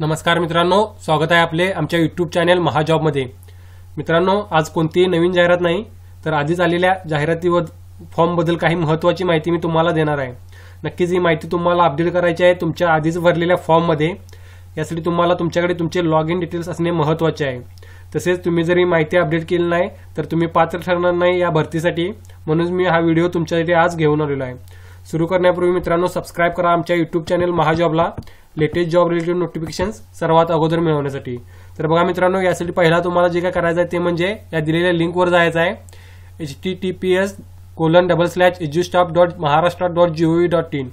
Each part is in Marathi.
नमस्कार मित्रांनो स्वागत आहे आपले आमच्या यूट्यूब चॅनल महाजॉबमध्ये. मित्रांनो आज कोणतीही नवीन जाहिरात नाही तर आधीच आलेल्या जाहिरातीवर फॉर्मबद्दल काही महत्त्वाची माहिती मी तुम्हाला देणार आहे. नक्कीच ही माहिती तुम्हाला अपडेट करायची आहे तुमच्या आधीच भरलेल्या फॉर्ममध्ये यासाठी तुम्हाला तुमच्याकडे तुमचे लॉग इन डिटेल्स असणे महत्त्वाचे आहे. तसेच तुम्ही जर ही माहिती अपडेट केली नाही तर तुम्ही पात्र ठरणार नाही या भरतीसाठी. म्हणून मी हा व्हिडिओ तुमच्यासाठी आज घेऊन आलेलो आहे. सुरू करण्यापूर्वी मित्रांनो सबस्क्राईब करा आमच्या युट्यूब चॅनल महाजॉबला. लेटेस्ट जॉब रिलेटेड नोटिफिकेशन सर्वात अगोदर मिळवण्यासाठी. तर बघा मित्रांनो यासाठी पहिला तुम्हाला जे काय करायचं आहे ते म्हणजे या दिलेल्या लिंकवर जायचं आहे. H T T P S colon double slash edustaff dot Maharashtra dot GOV dot in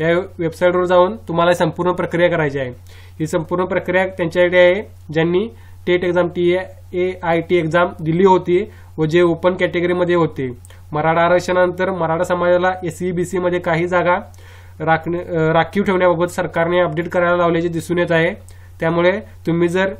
या वेबसाईटवर जाऊन तुम्हाला संपूर्ण प्रक्रिया करायची आहे. ही संपूर्ण प्रक्रिया त्यांच्याकडे आहे ज्यांनी TET exam T A I T exam दिली होती व जे ओपन कॅटेगरीमध्ये होते. मराठा आरक्षणानंतर मराठा समाजाला एससी बी सीमध्ये काही जागा राखणे राखीव ठेवण्याबाबत सरकारने अपडेट करायला लावल्याचे दिसून येत आहे. त्यामुळे तुम्ही जर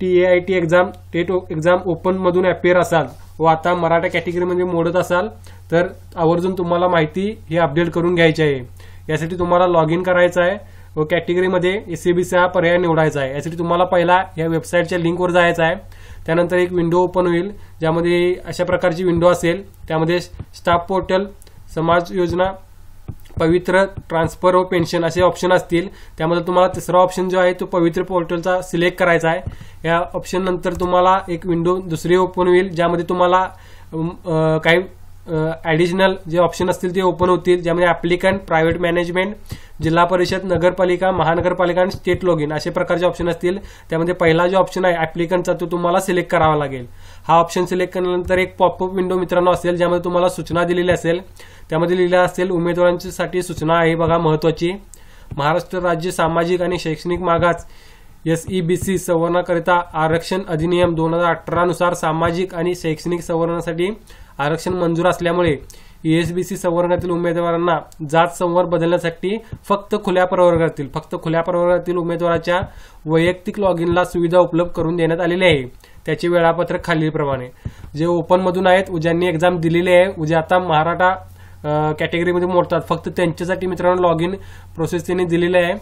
T A I T exam TET exam ओपनमधून appear असाल व आता मराठा कॅटेगरीमध्ये मोडत असाल तर आवर्जून तुम्हाला माहिती ही अपडेट करून घ्यायची आहे. यासाठी तुम्हाला लॉग इन करायचं आहे व कॅटेगरीमध्ये एससीबीसी हा पर्याय निवडायचा आहे. यासाठी तुम्हाला पहिला या वेबसाईटच्या लिंकवर जायचं आहे. त्यानंतर एक विंडो ओपन होईल ज्यामध्ये अशा प्रकारची विंडो असेल. त्यामध्ये स्टाफ पोर्टल समाज योजना पवित्र ट्रान्सफर व पेन्शन असे ऑप्शन असतील. त्यामध्ये तुम्हाला तिसरा ऑप्शन जो आहे तो पवित्र पोर्टलचा सिलेक्ट करायचा आहे. या ऑप्शन नंतर तुम्हाला एक विंडो दुसरी ओपन होईल ज्यामध्ये तुम्हाला काही ऍडिशनल जे ऑप्शन असतील ते ओपन होतील. ज्यामध्ये ऍप्लिकंट प्रायव्हेट मॅनेजमेंट जिल्हा परिषद नगरपालिका महानगरपालिका आणि स्टेट लॉग इन असे प्रकारचे ऑप्शन असतील. त्यामध्ये पहिला जो ऑप्शन आहे ऍप्लिकंटचा तो तुम्हाला सिलेक्ट करावा लागेल. हा ऑप्शन सिलेक्ट केल्यानंतर एक पॉपअप विंडो मित्रांनो असेल ज्यामध्ये तुम्हाला सूचना दिलेली असेल. त्यामध्ये लिहिलं असेल उमेदवारांसाठी सूचना आहे बघा महत्वाची. महाराष्ट्र राज्य सामाजिक आणि शैक्षणिक मागास एसईबीसी संवर्णाकरिता आरक्षण अधिनियम दोन हजार अठरानुसार सामाजिक आणि शैक्षणिक संवर्णासाठी आरक्षण मंजूर असल्यामुळे ईएसबीसी संवर्गातील उमेदवारांना जात संवर्ग बदलण्यासाठी फक्त खुल्या प्रवर्गातील फक्त खुल्या प्रवर्गातील उमेदवाराच्या वैयक्तिक लॉग इनला सुविधा उपलब्ध करून देण्यात आलेली आहे. त्याचे वेळापत्रक खालीलप्रमाणे. जे ओपनमधून आहेत ज्यांनी एक्झाम दिलेली आहे. उद्या आता मराठा कॅटेगरीमध्ये मोडतात. फक्त त्यांच्यासाठी मित्रांनो लॉग इन प्रोसेस त्यांनी दिलेली आहे.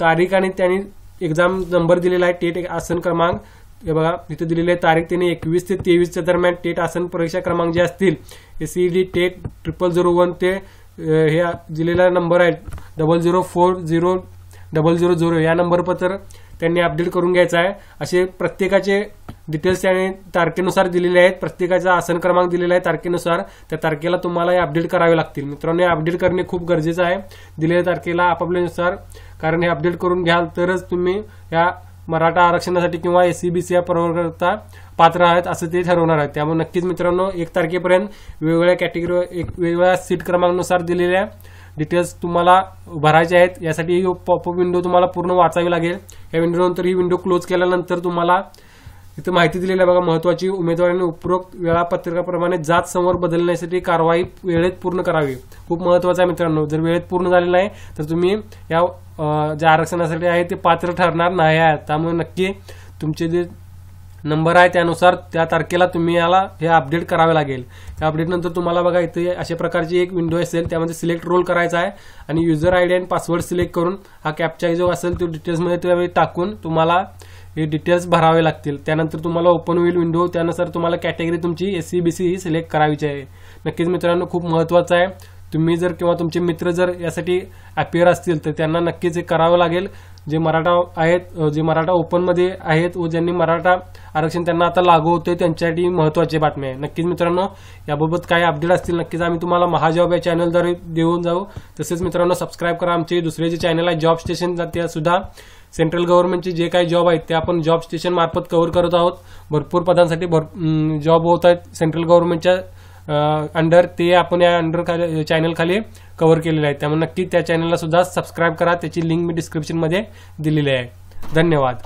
तारीख आणि त्यांनी एक्झाम नंबर दिलेला आहे. टेट आसन क्रमांक हे बघा तिथे दिलेली आहे तारीख त्यांनी एकवीस ते तेवीसच्या दरम्यान टेट आसन परीक्षा क्रमांक जे असतील ACD TET triple zero one ते ह्या हे दिलेला नंबर आहे double zero four zero double zero zero या नंबरपत्र त्यांनी अपडेट करून घ्यायचा आहे. असे प्रत्येकाचे डिटेल्स त्याने तारखेनुसार दिलेले आहेत प्रत्येकाचा आसन क्रमांक दिलेला आहे तारखेनुसार त्या तारखेला तुम्हाला हे अपडेट करावे लागतील. मित्रांनो हे अपडेट करणे खूप गरजेचं आहे. दिलेल्या तारखेला आपापल्यानुसार कारण हे अपडेट करून घ्याल तरच तुम्ही या मराठा आरक्षणासाठी किंवा एससीबीसी या प्रवर्गाकरता पात्र आहेत असं ते ठरवणार आहेत. त्यामुळे नक्कीच मित्रांनो एक तारखेपर्यंत वेगवेगळ्या कॅटेगरी एक वेगवेगळ्या सीट क्रमांकानुसार दिलेल्या डिटेल्स तुम्हाला भरायचे आहेत. यासाठी ही पॉपअप विंडो तुम्हाला पूर्ण वाचावी लागेल. या विंडोनंतर ही विंडो क्लोज केल्यानंतर तुम्हाला इथं माहिती दिलेली आहे बघा महत्वाची उमेदवारांनी उपरोक्त वेळापत्रकाप्रमाणे जात समोर बदलण्यासाठी कारवाई वेळेत पूर्ण करावी. खूप महत्वाचं आहे मित्रांनो. जर वेळेत पूर्ण झालेलं नाही तर तुम्ही या जे ज्या आरक्षणासाठी आहे ते पात्र ठरणार नाही आहे. त्यामुळे नक्की तुमचे जे नंबर आहे त्यानुसार त्या तारखेला तुम्ही याला हे अपडेट करावे लागेल. त्या अपडेट नंतर तुम्हाला बघा इथे अशा प्रकारची एक विंडो असेल त्यामध्ये सिलेक्ट रोल करायचा आहे आणि युजर आयडी आणि पासवर्ड सिलेक्ट करून हा कॅपचा जो असेल तो डिटेल्समध्ये त्यावेळी टाकून तुम्हाला हे डिटेल्स भरावे लागतील. त्यानंतर तुम्हाला ओपन होईल विंडो त्यानुसार तुम्हाला कॅटेगरी तुमची एस सी बी सी ही सिलेक्ट करायची आहे. नक्कीच मित्रांनो खूप महत्वाचं आहे. तुम्ही जर किंवा तुमचे मित्र जर यासाठी अपिअर असतील तर त्यांना नक्कीच हे करावं लागेल. जे मराठा आहेत जे मराठा ओपनमध्ये आहेत व ज्यांनी मराठा आरक्षण त्यांना आता लागू होते त्यांच्यासाठी महत्वाची बातमी आहे. नक्कीच मित्रांनो याबाबत काही अपडेट असतील नक्कीच आम्ही तुम्हाला महाजॉब या चॅनलद्वारे देऊन जाऊ. तसेच मित्रांनो सबस्क्राईब करा आमचे दुसरे जे चॅनल आहे जॉब स्टेशन त्या सुद्धा. सेंट्रल गव्हर्नमेंटचे जे काही जॉब आहेत ते आपण जॉब स्टेशन मार्फत कव्हर करत आहोत. भरपूर पदांसाठी भर जॉब होत आहेत सेंट्रल गव्हर्नमेंटच्या अंडर ते आपण या अंडर खाली चॅनल खाली कव्हर केलेले आहे त्यामुळे नक्की त्या चॅनलला सुद्धा सबस्क्राईब करा. त्याची लिंक मी डिस्क्रिप्शनमध्ये दिलेली आहे. धन्यवाद.